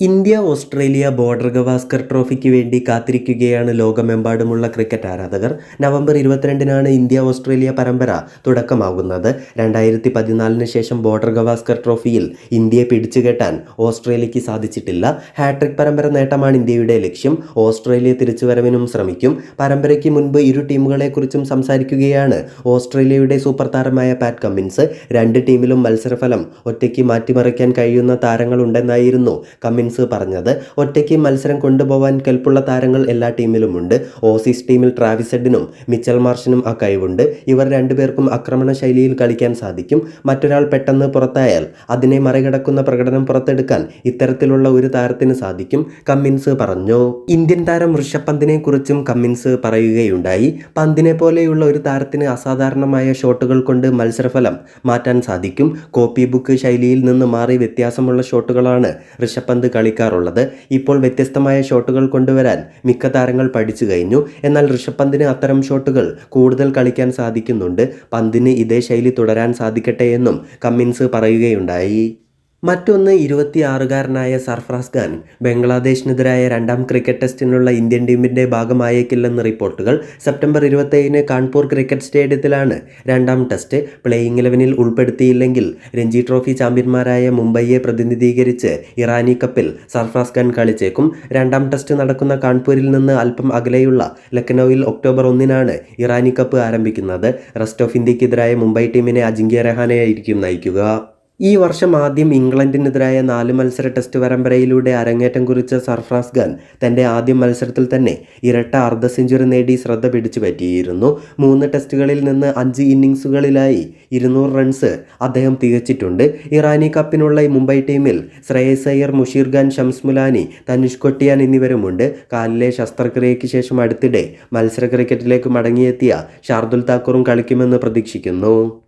India Australia border Gavaskar ട്രോഫിക്ക് വേണ്ടി കാത്തിരിക്കുകയാണ് ലോകമെമ്പാടുമുള്ള ക്രിക്കറ്റ് ആരാധകർ. നവംബർ ഇരുപത്തിരണ്ടിനാണ് ഇന്ത്യ ഓസ്ട്രേലിയ പരമ്പര തുടക്കമാകുന്നത്. രണ്ടായിരത്തി പതിനാലിന് ശേഷം ബോർഡർ ഗവാസ്കർ ട്രോഫിയിൽ ഇന്ത്യയെ പിടിച്ചുകെട്ടാൻ ഓസ്ട്രേലിയക്ക് സാധിച്ചിട്ടില്ല. ഹാട്രിക് പരമ്പര നേട്ടമാണ് ഇന്ത്യയുടെ ലക്ഷ്യം. ഓസ്ട്രേലിയ തിരിച്ചുവരവിനും ശ്രമിക്കും. പരമ്പരയ്ക്ക് മുൻപ് ഇരു ടീമുകളെക്കുറിച്ചും സംസാരിക്കുകയാണ് ഓസ്ട്രേലിയയുടെ സൂപ്പർ താരമായ പാറ്റ് കമ്മിൻസ്. രണ്ട് ടീമിലും മത്സരഫലം ഒറ്റയ്ക്ക് മാറ്റിമറിക്കാൻ കഴിയുന്ന താരങ്ങളുണ്ടെന്നായിരുന്നു കമ്മിൻസ് പറഞ്ഞത്. ഒറ്റയ്ക്ക് മത്സരം കൊണ്ടുപോകാൻ കെൽപ്പുള്ള താരങ്ങൾ എല്ലാ ടീമിലുമുണ്ട്. ഓസീസ് ടീമിൽ ട്രാവിസെഡിനും മിച്ചൽ മാർഷിനും ആ കഴിവുണ്ട്. ഇവർ രണ്ടുപേർക്കും ആക്രമണ ശൈലിയിൽ കളിക്കാൻ സാധിക്കും. മറ്റൊരാൾ പെട്ടെന്ന് പുറത്തായാൽ അതിനെ മറികടക്കുന്ന പ്രകടനം പുറത്തെടുക്കാൻ ഇത്തരത്തിലുള്ള ഒരു താരത്തിന് സാധിക്കും കമ്മിൻസ് പറഞ്ഞു. ഇന്ത്യൻ താരം ഋഷപ്പന്തിനെ കുറിച്ചും കമ്മിൻസ് പറയുകയുണ്ടായി. പന്തിനെ പോലെയുള്ള ഒരു താരത്തിന് അസാധാരണമായ ഷോട്ടുകൾ കൊണ്ട് മത്സരഫലം മാറ്റാൻ സാധിക്കും. കോപ്പി ബുക്ക് ശൈലിയിൽ നിന്ന് മാറി വ്യത്യാസമുള്ള ഷോട്ടുകളാണ് ഋഷഭ് കളിക്കാറുള്ളത്. ഇപ്പോൾ വ്യത്യസ്തമായ ഷോട്ടുകൾ കൊണ്ടുവരാൻ മിക്ക താരങ്ങൾ പഠിച്ചു കഴിഞ്ഞു. എന്നാൽ ഋഷഭ് പന്തിന് അത്തരം ഷോട്ടുകൾ കൂടുതൽ കളിക്കാൻ സാധിക്കുന്നുണ്ട്. പന്തിന് ഇതേ ശൈലി തുടരാൻ സാധിക്കട്ടെ എന്നും കമ്മിൻസ് പറയുകയുണ്ടായി. മറ്റൊന്ന് ഇരുപത്തിയാറുകാരനായ സർഫ്രാസ് ഖാൻ ബംഗ്ലാദേശിനെതിരായ രണ്ടാം ക്രിക്കറ്റ് ടെസ്റ്റിനുള്ള ഇന്ത്യൻ ടീമിന്റെ ഭാഗമായേക്കില്ലെന്ന് റിപ്പോർട്ടുകൾ. സെപ്റ്റംബർ ഇരുപത്തേഴിന് കാൺപൂർ ക്രിക്കറ്റ് സ്റ്റേഡിയത്തിലാണ് രണ്ടാം ടെസ്റ്റ്. പ്ലേയിങ് ഇലവനിൽ ഉൾപ്പെടുത്തിയില്ലെങ്കിൽ രഞ്ജി ട്രോഫി ചാമ്പ്യന്മാരായ മുംബൈയെ പ്രതിനിധീകരിച്ച് ഇറാനി കപ്പിൽ സർഫ്രാസ് ഖാൻ കളിച്ചേക്കും. രണ്ടാം ടെസ്റ്റ് നടക്കുന്ന കാൺപൂരിൽ നിന്ന് അല്പം അകലെയുള്ള ലക്നൌവിൽ ഒക്ടോബർ ഒന്നിനാണ് ഇറാനി കപ്പ് ആരംഭിക്കുന്നത്. റെസ്റ്റ് ഓഫ് ഇന്ത്യക്കെതിരായ മുംബൈ ടീമിനെ അജിങ്ക്യ രഹാനെയായിരിക്കും നയിക്കുക. ഈ വർഷം ആദ്യം ഇംഗ്ലണ്ടിനെതിരായ നാല് മത്സര ടെസ്റ്റ് പരമ്പരയിലൂടെ അരങ്ങേറ്റം കുറിച്ച സർഫ്രാസ് ഖാൻ തന്റെ ആദ്യ മത്സരത്തിൽ തന്നെ ഇരട്ട അർദ്ധ സെഞ്ചുറി നേടി ശ്രദ്ധ പിടിച്ചു പറ്റിയിരുന്നു. മൂന്ന് ടെസ്റ്റുകളിൽ നിന്ന് അഞ്ച് ഇന്നിങ്സുകളിലായി ഇരുന്നൂറ് റൺസ് അദ്ദേഹം തികച്ചിട്ടുണ്ട്. ഇറാനി കപ്പിനുള്ള മുംബൈ ടീമിൽ ശ്രേയസ് അയ്യർ മുഷീർ ഖാൻ ഷംസ് മുലാനി തനുഷ് കൊട്ടിയാൻ എന്നിവരുമുണ്ട്. കാലിലെ ശസ്ത്രക്രിയയ്ക്ക് ശേഷം അടുത്തിടെ മത്സര ക്രിക്കറ്റിലേക്ക് മടങ്ങിയെത്തിയ ഷാർദുൽ താക്കൂറും കളിക്കുമെന്ന് പ്രതീക്ഷിക്കുന്നു.